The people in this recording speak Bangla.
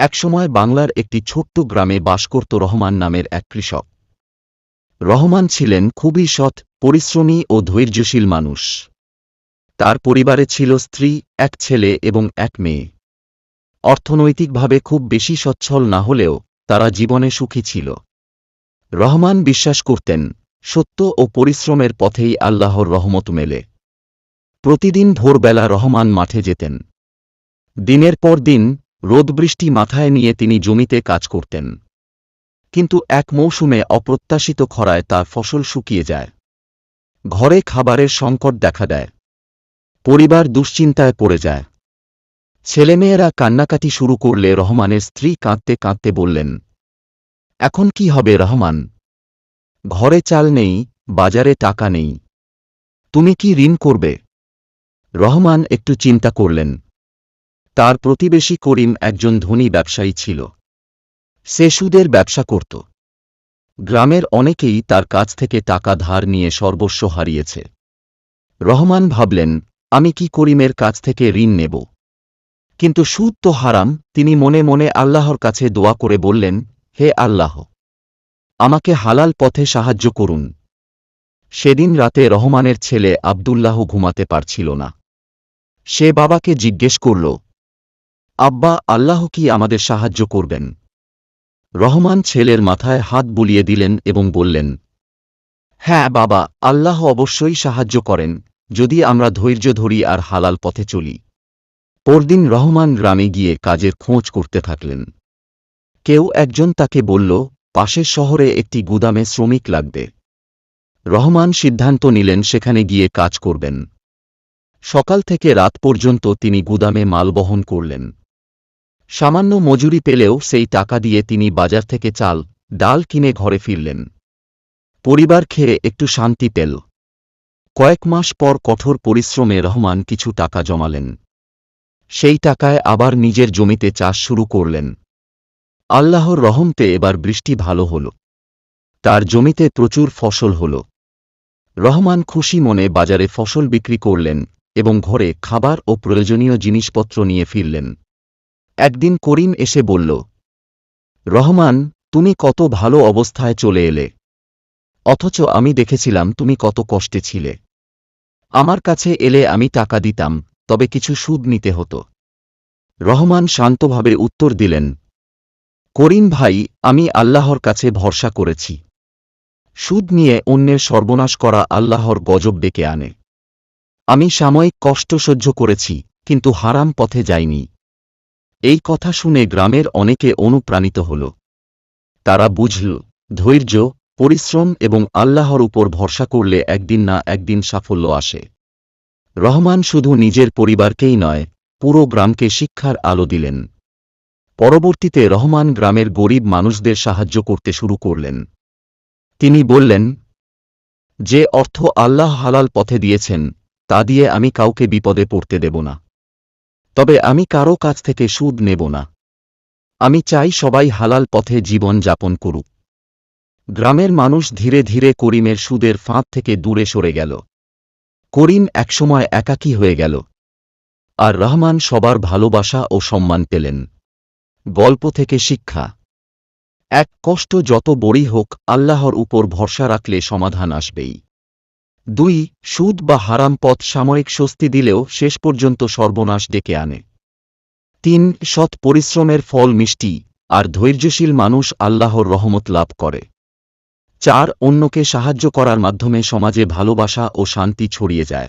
একসময় বাংলার একটি ছোট্ট গ্রামে বাস করত রহমান নামের এক কৃষক। রহমান ছিলেন খুবই সৎ, পরিশ্রমী ও ধৈর্যশীল মানুষ। তার পরিবারে ছিল স্ত্রী, এক ছেলে এবং এক মেয়ে। অর্থনৈতিকভাবে খুব বেশি সচ্ছল না হলেও তারা জীবনে সুখী ছিল। রহমান বিশ্বাস করতেন, সত্য ও পরিশ্রমের পথেই আল্লাহর রহমত মেলে। প্রতিদিন ভোরবেলা রহমান মাঠে যেতেন। দিনের পর দিন রোদবৃষ্টি মাথায় নিয়ে তিনি জমিতে কাজ করতেন। কিন্তু এক মৌসুমে অপ্রত্যাশিত খরায় তার ফসল শুকিয়ে যায়। ঘরে খাবারের সংকট দেখা দেয়। পরিবার দুশ্চিন্তায় পড়ে যায়। ছেলেমেয়েরা কান্নাকাটি শুরু করলে রহমানের স্ত্রী কাঁদতে কাঁদতে বললেন, এখন কি হবে রহমান? ঘরে চাল নেই, বাজারে টাকা নেই। তুমি কি ঋণ করবে? রহমান একটু চিন্তা করলেন। তার প্রতিবেশী করিম একজন ধনী ব্যবসায়ী ছিল। সে সুদের ব্যবসা করত। গ্রামের অনেকেই তার কাছ থেকে টাকা ধার নিয়ে সর্বস্ব হারিয়েছে। রহমান ভাবলেন, আমি কি করিমের কাছ থেকে ঋণ নেব? কিন্তু সুদ তো হারাম, তিনি মনে মনে আল্লাহর কাছে দোয়া করে বললেন, হে আল্লাহ, আমাকে হালাল পথে সাহায্য করুন। সেদিন রাতে রহমানের ছেলে আবদুল্লাহ ঘুমাতে পারছিল না। সে বাবাকে জিজ্ঞেস করল আব্বা, আল্লাহ কি আমাদের সাহায্য করবেন? রহমান ছেলের মাথায় হাত বুলিয়ে দিলেন এবং বললেন হ্যাঁ বাবা, আল্লাহ অবশ্যই সাহায্য করেন, যদি আমরা ধৈর্য ধরি আর হালাল পথে চলি। পরদিন রহমান গ্রামে গিয়ে কাজের খোঁজ করতে থাকলেন। কেউ একজন তাকে বলল, পাশের শহরে একটি গুদামে শ্রমিক লাগবে। রহমান সিদ্ধান্ত নিলেন, সেখানে গিয়ে কাজ করবেন। সকাল থেকে রাত পর্যন্ত তিনি গুদামে মাল বহন করলেন। সামান্য মজুরি পেলেও সেই টাকা দিয়ে তিনি বাজার থেকে চাল, ডাল কিনে ঘরে ফিরলেন। পরিবার খেয়ে একটু শান্তি পেল। কয়েক মাস পর কঠোর পরিশ্রমে রহমান কিছু টাকা জমালেন। সেই টাকায় আবার নিজের জমিতে চাষ শুরু করলেন। আল্লাহর রহমতে এবার বৃষ্টি ভালো হল। তার জমিতে প্রচুর ফসল হল। রহমান খুশি মনে বাজারে ফসল বিক্রি করলেন এবং ঘরে খাবার ও প্রয়োজনীয় জিনিসপত্র নিয়ে ফিরলেন। একদিন করিম এসে বলল, রহমান, তুমি কত ভালো অবস্থায় চলে এলে। অথচ আমি দেখেছিলাম তুমি কত কষ্টে ছিলে। আমার কাছে এলে আমি টাকা দিতাম, তবে কিছু সুদ নিতে হতো রহমান শান্তভাবে উত্তর দিলেন, করিম ভাই, আমি আল্লাহর কাছে ভরসা করেছি। সুদ নিয়ে অন্যের সর্বনাশ করা আল্লাহর গজব ডেকে আনে। আমি সাময়িক কষ্ট সহ্য করেছি, কিন্তু হারাম পথে যাইনি। এই কথা শুনে গ্রামের অনেকে অনুপ্রাণিত হল। তারা বুঝল, ধৈর্য, পরিশ্রম এবং আল্লাহর উপর ভরসা করলে একদিন না একদিন সাফল্য আসে। রহমান শুধু নিজের পরিবারকেই নয়, পুরো গ্রামকে শিক্ষার আলো দিলেন। পরবর্তীতে রহমান গ্রামের গরিব মানুষদের সাহায্য করতে শুরু করলেন। তিনি বললেন, যে অর্থ আল্লাহ হালাল পথে দিয়েছেন, তা দিয়ে আমি কাউকে বিপদে পড়তে দেব না। তবে আমি কারও কাছ থেকে সুদ নেব না। আমি চাই সবাই হালাল পথে জীবন যাপন করুক। গ্রামের মানুষ ধীরে ধীরে করিমের সুদের ফাঁদ থেকে দূরে সরে গেল। করিম একসময় একাকী হয়ে গেল। আর রহমান সবার ভালোবাসা ও সম্মান পেলেন। গল্প থেকে শিক্ষা। এক কষ্ট যত বড়ই হোক, আল্লাহর উপর ভরসা রাখলে সমাধান আসবেই। দুই, সুদ বা হারাম পথ সাময়িক স্বস্তি দিলেও শেষ পর্যন্ত সর্বনাশ ডেকে আনে। তিন, সৎ পরিশ্রমের ফল মিষ্টি, আর ধৈর্যশীল মানুষ আল্লাহর রহমত লাভ করে। চার, অন্যকে সাহায্য করার মাধ্যমে সমাজে ভালোবাসা ও শান্তি ছড়িয়ে যায়।